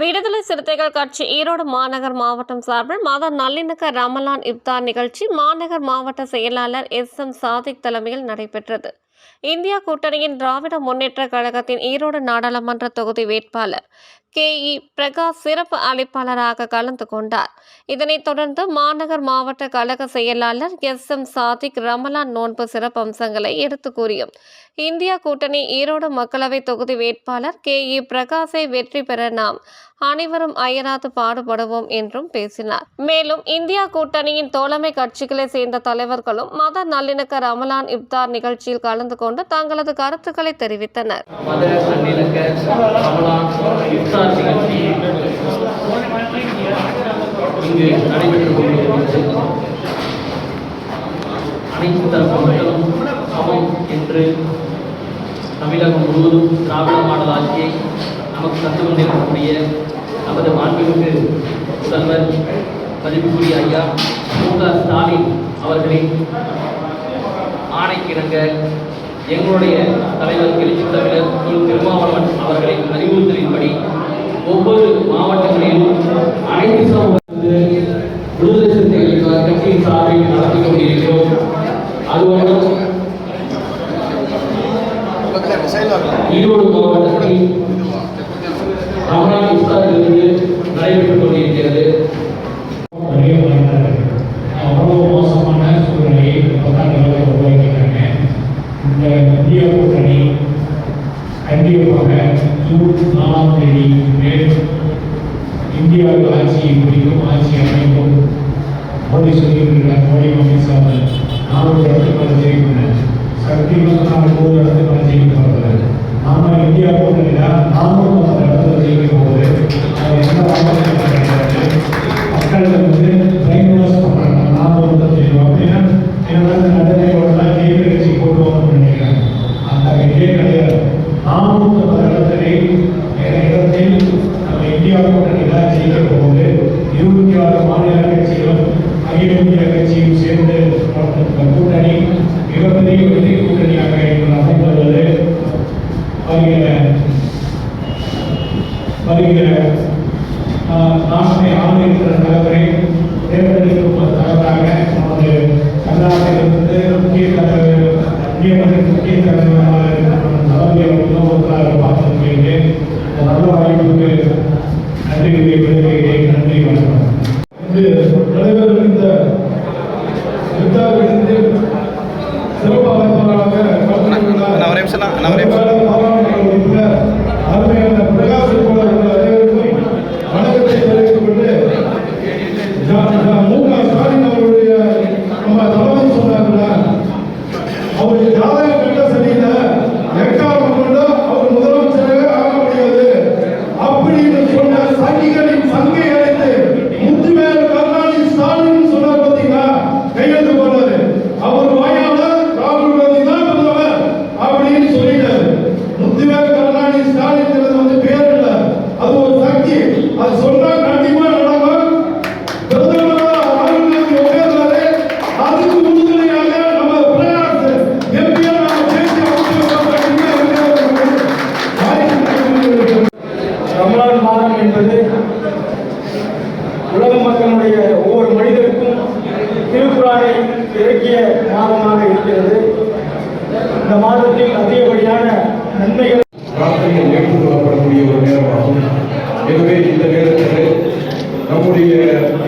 விடுதலை சிறுத்தைகள் கட்சி ஈரோடு மாநகர் மாவட்டம் சார்பில் மத நல்லிணக்க ரமலான் இப்தார் நிகழ்ச்சி மாநகர் மாவட்ட செயலாளர் எஸ் எம் சாதிக் தலைமையில் நடைபெற்றது. இந்தியா கூட்டணியின் திராவிட முன்னேற்ற கழகத்தின் ஈரோடு நாடாளுமன்ற தொகுதி வேட்பாளர் கே. இ. பிரகாஷ் சிறப்பு அழைப்பாளராக கலந்து கொண்டார். இதனைத் தொடர்ந்து மாநகர் மாவட்ட கழக செயலாளர் எஸ். எம். சாதிக் ரமலான் நோன்பு சிறப்பு அம்சங்களை எடுத்து கூறியும். இந்தியா கூட்டணி ஈரோடு மக்களவை தொகுதி வேட்பாளர் கே. இ. பிரகாஷை வெற்றி பெற நாம் அனைவரும் அயராது பாடுபடுவோம் என்றும் பேசினார். மேலும் இந்தியா கூட்டணியின் தோழமை கட்சிகளை சேர்ந்த தலைவர்களும் மத நல்லிணக்க ரமலான் இப்தார் நிகழ்ச்சியில் கலந்து கொண்டு தங்களது கருத்துக்களை தெரிவித்தனர். சார் நிகழ்ச்சி இங்கு நடைபெற்றுக் கொண்டிருக்கிறது அனைத்து தரப்பு மக்களும் சமம் என்று தமிழகம் முழுவதும் திராவிட மாடல் ஆட்சியை நமக்கு தந்து கொண்டிருக்கக்கூடிய நமது மாண்புமிகு முதல்வர் மதிப்புக்குரிய ஐயா மு க ஸ்டாலின் அவர்களின் ஆணைக்கிணங்க எங்களுடைய தலைவர் எழுச்சி தமிழர் திரு திருமாவளவன் அவர்களின் அறிவுறுத்தலின்படி ஒவ்வொரு மாவட்டங்களிலும் அனைத்து சமூக விடுதலை சிறுத்தைகள் கட்சியின் சார்பில் நடத்தி கொண்டிருக்கிறோம். அது ஒன்றும் ஈரோடு மாவட்டத்தில் ரமணான் இஃப்தாரிலிருந்து நடைபெற்றுக் கொண்டிருக்கிறது. மோசமான சூழ்நிலையை உருவாக்கிட்டாங்க இந்த இந்திய கூட்டணி கண்டிப்பாக ஜூன் நாலாம் தேதி மேல் இந்தியாவில் ஆட்சியை முடிக்கும் ஆட்சி அமைக்கும். மோடி சொல்லியிருக்கிறார் மோடி அமித்ஷா நானூறு இடத்துக்கு ஜெயிக்கிறேன் சக்தி சொன்னால் நூறு இடத்துக்கு ஜெயிக்க போகிறது நாம இந்தியா கூட்டணியில் நாமும் அந்த இடத்துல ஜெயிக்க போகுது. அது எந்த மாநிலத்தில் வந்து பிரைன் வாஷ் பண்றாங்க நாம வந்து செய்வோம் அப்படின்னா என்ன நாள் ஜெயிக்க கட்சி கொண்டு வரணும்னு நினைக்கிறாங்க அந்த இதே கிடையாது. நானூத்தி பத்து இடத்தில் நம்ம இந்தியா கூட்டணியில் ஜெயிக்க போகுது இருபத்தி ஆறு மாநில கட்சிகளும் அகில இந்திய கட்சியும் சேர்ந்து கூட்டணி மிகப்பெரிய வெற்றி கூட்டணியாக அமைந்துள்ளது. வருகிற வருகிற நாட்டை ஆளுகின்ற தலைவரை தேர்ந்தெடுக்கும் தலைவராக நமது கர்நாடகத்திலிருந்து முக்கிய தலைவர் முக்கிய தலைவராக இருக்கிற தலைமை முதல்வராக பார்த்திருக்கிறேன் நல்ல வாய்ப்புக்கு நன்றி விடுகிறேன் நன்றி உலக ஒவ்வொரு மனிதருக்கும் திருக்குறானை இறக்கிய மாதமாக இருக்கிறது. இந்த மாதத்தில் அதிகபடி